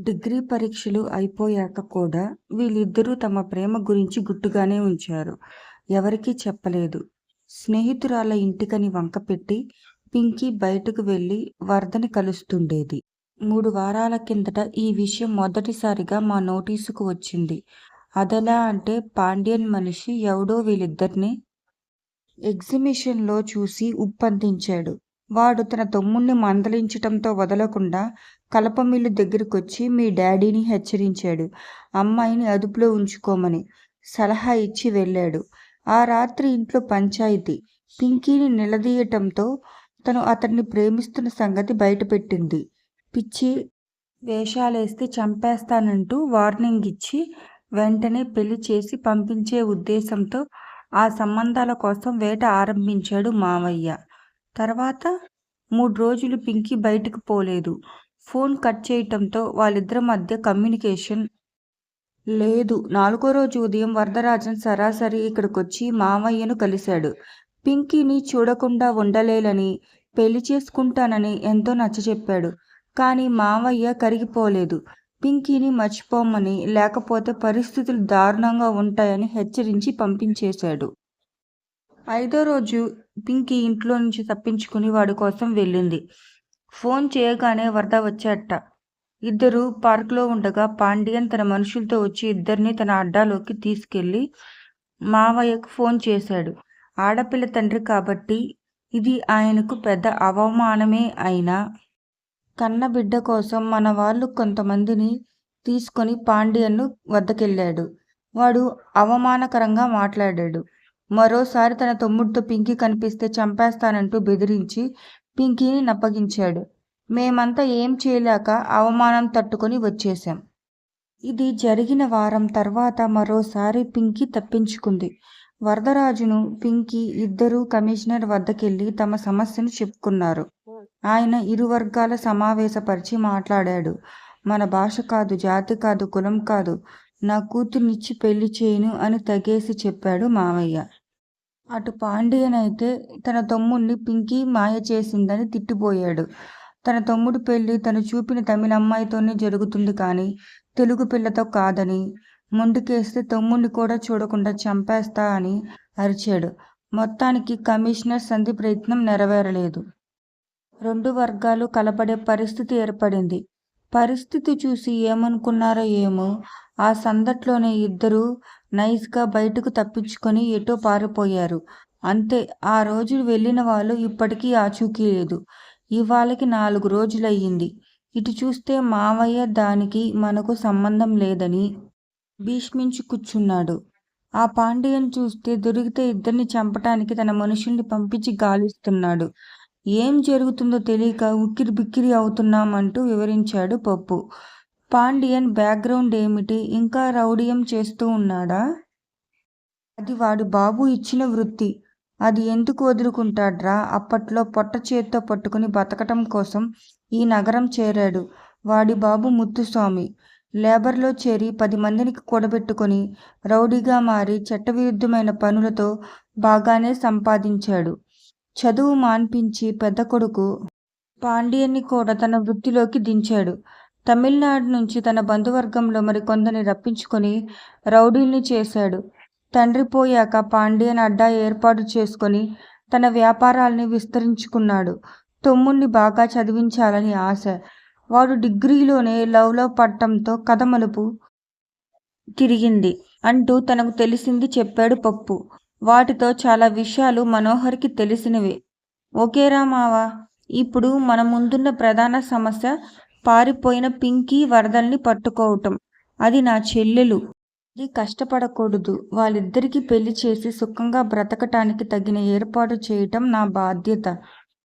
Degree పరీక్షలు అయిపోయాక కూడా వీళ్ళిద్దరూ తమ ప్రేమ గురించి గుట్టుగానే ఉంచారు. ఎవరికీ చెప్పలేదు. స్నేహితురాల ఇంటికని వంకపెట్టి పింకీ బయటకు వెళ్ళి వరదని కలుస్తుండేది. మూడు వారాల కిందట ఈ విషయం మొదటిసారిగా మా నోటీసుకు వచ్చింది. అదెలా అంటే పాండ్యన్ మనిషి ఎవడో వీళ్ళిద్దరిని ఎగ్జిబిషన్లో చూసి ఉప్పందించాడు. వాడు తన తమ్ముణ్ణి మందలించటంతో వదలకుండా కలపమిల్లు దగ్గరకొచ్చి మీ డాడీని హెచ్చరించాడు. అమ్మాయిని అదుపులో ఉంచుకోమని సలహా ఇచ్చి వెళ్ళాడు. ఆ రాత్రి ఇంట్లో పంచాయతీ పింకీని నిలదీయటంతో తను అతన్ని ప్రేమిస్తున్న సంగతి బయటపెట్టింది. పిచ్చి వేషాలేస్తే చంపేస్తానంటూ వార్నింగ్ ఇచ్చి వెంటనే పెళ్ళి చేసి పంపించే ఉద్దేశంతో ఆ సంబంధాల కోసం వేట ఆరంభించాడు మావయ్య. తర్వాత మూడు రోజులు పింకీ బయటకు పోలేదు. ఫోన్ కట్ చేయటంతో వాళ్ళిద్దరి మధ్య కమ్యూనికేషన్ లేదు. నాలుగో రోజు ఉదయం వరదరాజన్ సరాసరి ఇక్కడికొచ్చి మావయ్యను కలిశాడు. పింకీని చూడకుండా ఉండలేనని, పెళ్ళి చేసుకుంటానని ఎంతో నచ్చచెప్పాడు. కానీ మావయ్య కరిగిపోలేదు. పింకీని మర్చిపోమని లేకపోతే పరిస్థితులు దారుణంగా ఉంటాయని హెచ్చరించి పంపించేశాడు. ఐదో రోజు పింకీ ఇంట్లోంచి తప్పించుకుని వాడికోసం వెళ్ళింది. ఫోన్ చేయగానే వరద వచ్చేట ఇద్దరు పార్క్లో ఉండగా పాండియన్ తన మనుషులతో వచ్చి ఇద్దరిని తన అడ్డాలోకి తీసుకెళ్ళి మావయ్యకు ఫోన్ చేశాడు. ఆడపిల్ల తండ్రి కాబట్టి ఇది ఆయనకు పెద్ద అవమానమే అయినా కన్నబిడ్డ కోసం మన వాళ్ళు కొంతమందిని తీసుకొని పాండియన్ను వద్దకెళ్ళాడు. వాడు అవమానకరంగా మాట్లాడాడు. మరోసారి తన తమ్ముడితో పింకీ కనిపిస్తే చంపేస్తానంటూ బెదిరించి పింకీని నప్పగించాడు. మేమంతా ఏం చేయలేక అవమానం తట్టుకొని వచ్చేశాం. ఇది జరిగిన వారం తర్వాత మరోసారి పింకీ తప్పించుకుంది. వరదరాజును, పింకీ ఇద్దరూ కమిషనర్ వద్దకెళ్ళి తమ సమస్యను చెప్పుకున్నారు. ఆయన ఇరు వర్గాల సమావేశపరిచి మాట్లాడాడు. మన భాష కాదు, జాతి కాదు, కులం కాదు, నా కూతుర్నిచ్చి పెళ్ళి చేయను అని తగేసి చెప్పాడు మావయ్య. అటు పాండియనైతే అయితే తన తమ్ముణ్ణి పింకీ మాయ చేసిందని తిట్టిపోయాడు. తన తమ్ముడు పెళ్ళి తను చూపిన తమిళ అమ్మాయితోనే జరుగుతుంది కానీ తెలుగు పిల్లతో కాదని, ముందుకేస్తే తమ్ముణ్ణి కూడా చూడకుండా చంపేస్తా అని అరిచాడు. మొత్తానికి కమిషనర్ సంధి ప్రయత్నం నెరవేరలేదు. రెండు వర్గాలు కలపడే పరిస్థితి ఏర్పడింది. పరిస్థితి చూసి ఏమనుకున్నారో ఏమో ఆ సందట్లోనే ఇద్దరూ నైస్గా బయటకు తప్పించుకొని ఎటో పారిపోయారు. అంతే ఆ రోజు వెళ్ళిన వాళ్ళు ఇప్పటికీ ఆచూకీ లేదు. ఇవాళకి నాలుగు రోజులయ్యింది. ఇటు చూస్తే మావయ్య దానికి మనకు సంబంధం లేదని భీష్మించి కూర్చున్నాడు. ఆ పాండ్యన్ చూస్తే దొరికితే ఇద్దరిని చంపటానికి తన మనుషుల్ని పంపించి గాలిస్తున్నాడు. ఏం జరుగుతుందో తెలియక ఉక్కిరిబిక్కిరి అవుతున్నాం అంటూ వివరించాడు పప్పు. పాండియన్ బ్యాక్గ్రౌండ్ ఏమిటి? ఇంకా రౌడీయం చేస్తూ ఉన్నాడా? అది వాడి బాబు ఇచ్చిన వృత్తి. అది ఎందుకు వదులుకుంటాడ్రా అప్పట్లో పొట్ట చేత్తో పట్టుకుని బతకటం కోసం ఈ నగరం చేరాడు వాడి బాబు ముత్తుస్వామి. లేబర్లో చేరి పది మందిని కూడబెట్టుకొని రౌడీగా మారి చట్టవిరుద్ధమైన పనులతో బాగానే సంపాదించాడు. చదువు మాన్పించి పెద్ద కొడుకు పాండియన్ని కూడా తన వృత్తిలోకి దించాడు. తమిళనాడు నుంచి తన బంధువర్గంలో మరికొందరిని రప్పించుకొని రౌడీల్ని చేశాడు. తండ్రి పోయాక పాండియన్ అడ్డా ఏర్పాటు చేసుకొని తన వ్యాపారాల్ని విస్తరించుకున్నాడు. తమ్ముణ్ణి బాగా చదివించాలని ఆశ. వాడు డిగ్రీలోనే లవ్ పట్టంతో కథ మలుపు తిరిగింది అంటూ తనకు తెలిసింది చెప్పాడు పప్పు. వాటితో చాలా విషయాలు మనోహర్కి తెలిసినవే. ఓకేరా మావా! ఇప్పుడు మన ముందున్న ప్రధాన సమస్య పారిపోయిన పింకీ, వరదల్ని పట్టుకోవటం. అది నా చెల్లెలు. అది కష్టపడకూడదు. వాళ్ళిద్దరికీ పెళ్ళి చేసి సుఖంగా బ్రతకటానికి తగిన ఏర్పాటు చేయటం నా బాధ్యత.